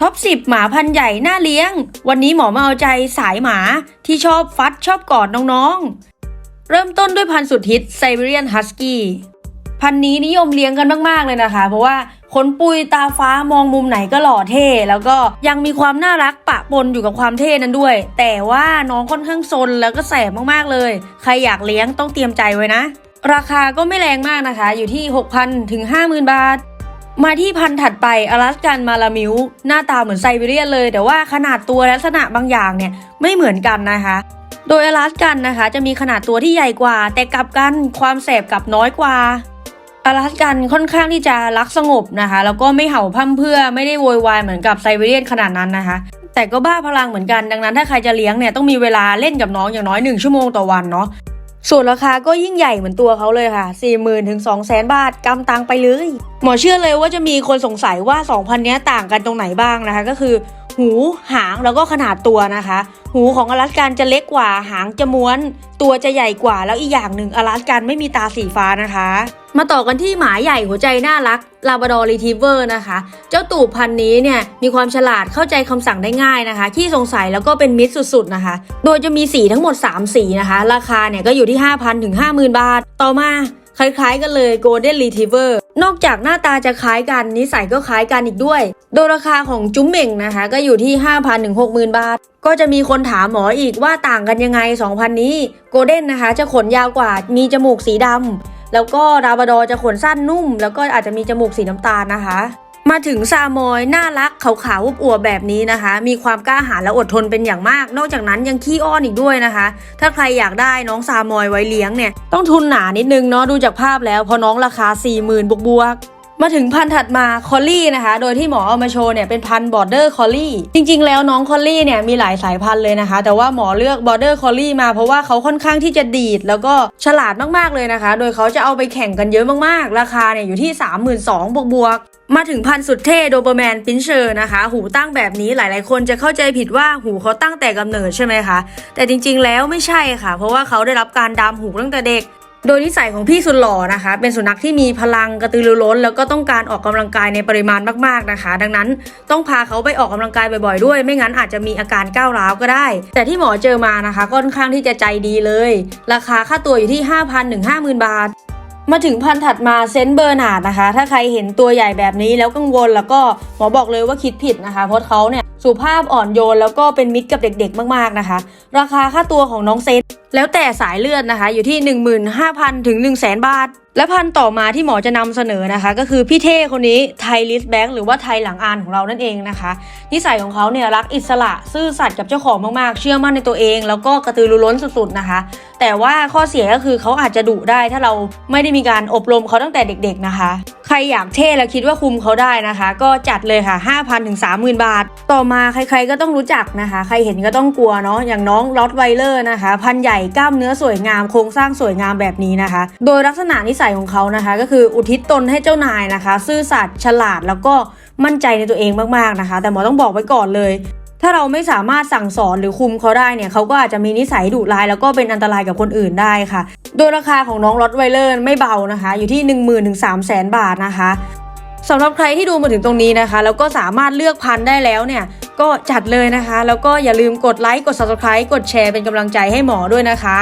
ท็อป 10 หมาพันธุ์ใหญ่หน่าเลี้ยง วันนี้หมอมาเอาใจสายหมาที่ชอบฟัดชอบกอดน้องๆ เริ่มต้นด้วยพันธุ์สุดฮิตไซบีเรียนฮัสกี้พันธุ์นี้นิยมเลี้ยงกันมาก ๆ เลยนะคะ เพราะว่าขนปุยตาฟ้ามองมุมไหนก็หล่อเท่ แล้วก็ยังมีความน่ารักปะปนอยู่กับความเท่นั้นด้วย แต่ว่าน้องค่อนข้างซนแล้วก็แสบมากๆเลย ใครอยากเลี้ยงต้องเตรียมใจไว้นะ ราคาก็ไม่แรงมากนะคะ อยู่ที่ 6,000ถึง50,000 บาท มาที่พันธุ์ถัดไปอลาสกันมาลามิวหน้าตาเหมือนไซบีเรียนเลย แต่ว่าขนาดตัวและลักษณะบางอย่างเนี่ยไม่เหมือนกันนะคะ โดยอลาสกันนะคะ จะมีขนาดตัวที่ใหญ่กว่า แต่กลับกันความแสบกลับน้อยกว่าอลาสกันค่อนข้างที่จะรักสงบนะคะ แล้วก็ไม่เห่าพร่ำเพื่อไม่ได้โวยวายเหมือนกับไซบีเรียนขนาดนั้นนะคะ แต่ก็บ้าพลังเหมือนกันดังนั้นถ้าใครจะเลี้ยงเนี่ยต้องมีเวลาเล่นกับน้องอย่างน้อย1ชั่วโมงต่อวันเนาะ ส่วนราคาก็ยิ่งใหญ่เหมือนตัวเขาเลยค่ะ 40,000ถึง200,000 บาทกำตังไปเลย หมอเชื่อเลยว่าจะมีคนสงสัยว่า 2,000 เนี้ยต่างกันตรงไหนบ้างนะคะ ก็คือ หูหางแล้วก็ขนาดตัวนะคะ หูของอลาสกันจะเล็กกว่าหางจะม้วน ตัวจะใหญ่กว่าแล้วอีกอย่างหนึ่งอลาสกันไม่มีตาสีฟ้านะคะ มาต่อกันที่หมาใหญ่หัวใจน่ารักลาบ r ดอ r รีทีเวอร์นะคะ เจ้าตูบพันนี้เนี่ยมีความฉลาดเข้าใจคำสั่งได้ง่ายนะคะขี้สงสัยแล้วก็เป็นมิตรสุดๆนะคะ โดยจะมีสีทั้งหมด 3 สีนะคะ ราคาเนี่ยก็อยู่ที่ 5,000 ถึง 50,000 บาท ต่อมาคล้ายๆกันเลย Golden Retriever นอกจากหน้าตาจะคล้ายกัน นิสัยก็คล้ายกันอีกด้วย โดยราคาของจุ๊มเหม่งนะคะ ก็อยู่ที่ 5,000ถึง60,000 บาท ก็จะมีคนถามหมออีกว่าต่างกันยังไง 2,000 นี้ Golden นะคะ จะขนยาวกว่ามีจมูกสีดำ แล้วก็ราบาดอจะขนสั้นนุ่ม แล้วก็อาจจะมีจมูกสีน้ำตาลนะคะ มาถึงซามอยน่ารักขาวๆอวบอวบแบบนี้นะคะ มีความกล้าหาญและอดทนเป็นอย่างมาก นอกจากนั้นยังขี้อ้อนอีกด้วยนะคะ ถ้าใครอยากได้น้องซามอยไว้เลี้ยงเนี่ยต้องทุนหนานิดนึงเนาะดูจากภาพแล้วพอน้องราคา 40,000บวกบวกๆ มาถึงพันธุ์ถัดมาคอลลี่นะคะ โดยที่หมอเอามาโชว์เนี่ยเป็นพันธุ์บอร์เดอร์คอลลี่จริง ๆ แล้วน้องคอลลี่เนี่ยมีหลายสายพันธุ์เลยนะคะ แต่ว่าหมอเลือกบอร์เดอร์คอลลี่มาเพราะว่าเขาค่อนข้างที่จะดีด แล้วก็ฉลาดมากๆเลยนะคะ โดยเขาจะเอาไปแข่งกันเยอะมากๆ ราคาเนี่ยอยู่ที่ 32,000บวกบวกๆมาถึงพันธุ์สุดเท่โดเบอร์แมนปินเชอร์นะคะ หูตั้งแบบนี้หลายๆ คนจะเข้าใจผิดว่าหูเขาตั้งแต่กำเนิดใช่ไหมคะ แต่จริงๆแล้วไม่ใช่ค่ะ เพราะว่าเขาได้รับการดามหูตั้งแต่เด็ก โดยนิสัยของพี่สุดหล่อนะคะ เป็นสุนัขที่มีพลังกระตือรือร้น แล้วก็ต้องการออกกำลังกายในปริมาณมากๆนะคะ ดังนั้นต้องพาเขาไปออกกำลังกายบ่อยๆ ด้วย ไม่งั้นอาจจะมีอาการก้าวร้าวก็ได้ แต่ที่หมอเจอมานะคะก็ค่อนข้างที่จะใจดีเลย ราคาค่าตัวอยู่ที่ 5,000ถึง50,000 บาท มาถึงพันถัดมาเซนเบอร์นาดนะคะ ถ้าใครเห็นตัวใหญ่แบบนี้แล้วกังวลแล้วก็หมอบอกเลยว่าคิดผิดนะคะเพราะเขาเนี่ย สุภาพอ่อนโยนแล้วก็เป็นมิตรกับเด็กๆ มากๆนะคะ ราคาค่าตัวของน้องเซนแล้วแต่สายเลือดนะคะ อยู่ที่ 15,000 ถึง 1 0 0 0 0แบาท และพันต่อมาที่หมอจะนำเสนอนะคะ ก็คือพี่เท่คนนี้ไทลิสแบงค์หรือว่าไทยหลังอานของเรานั่นเองนะคะ นิสัยของเขาเนี่ยรักอิสระซื่อสัตย์กับเจ้าของมากๆ เชื่อมั่นในตัวเอง แล้วก็กระตือรือร้นสุดๆนะคะ แต่ว่าข้อเสียก็คือเขาอาจจะดุได้ถ้าเราไม่ได้มีการอบรมเขาตั้งแต่เด็ก ๆนะคะ ใครอยากเท่และคิดว่าคุมเขาได้นะคะ ก็จัดเลยค่ะ 5,000ถึง30,000 บาท ต่อมาใครๆก็ต้องรู้จักนะคะ ใครเห็นก็ต้องกลัวเนาะอย่างน้องลอตไวเลอร์นะคะ พันใหญ่กล้ามเนื้อสวยงามโครงสร้างสวยงามแบบนี้นะคะ โดยลักษณะนิสัยของเขานะคะ ก็คืออุทิศตนให้เจ้านายนะคะ ซื่อสัตย์ฉลาดแล้วก็มั่นใจในตัวเองมากๆนะคะ แต่หมอต้องบอกไว้ก่อนเลยถ้าเราไม่สามารถสั่งสอนหรือคุมเขาได้เนี่ยเขาก็อาจจะมีนิสัยดุร้ายแล้วก็เป็นอันตรายกับคนอื่นได้ค่ะ โดยราคาของน้องรอตไวเลอร์ไม่เบานะคะ อยู่ที่ 1 0,000 0ถึง3 0 0 0 0 0 บาทนะคะสำหรับใครที่ดูมาถึงตรงนี้นะคะ แล้วก็สามารถเลือกพันได้แล้วเนี่ย ก็จัดเลยนะคะ แล้วก็อย่าลืมกดไลค์กด subscribe กดแชร์เป็นกำลังใจให้หมอด้วยนะคะ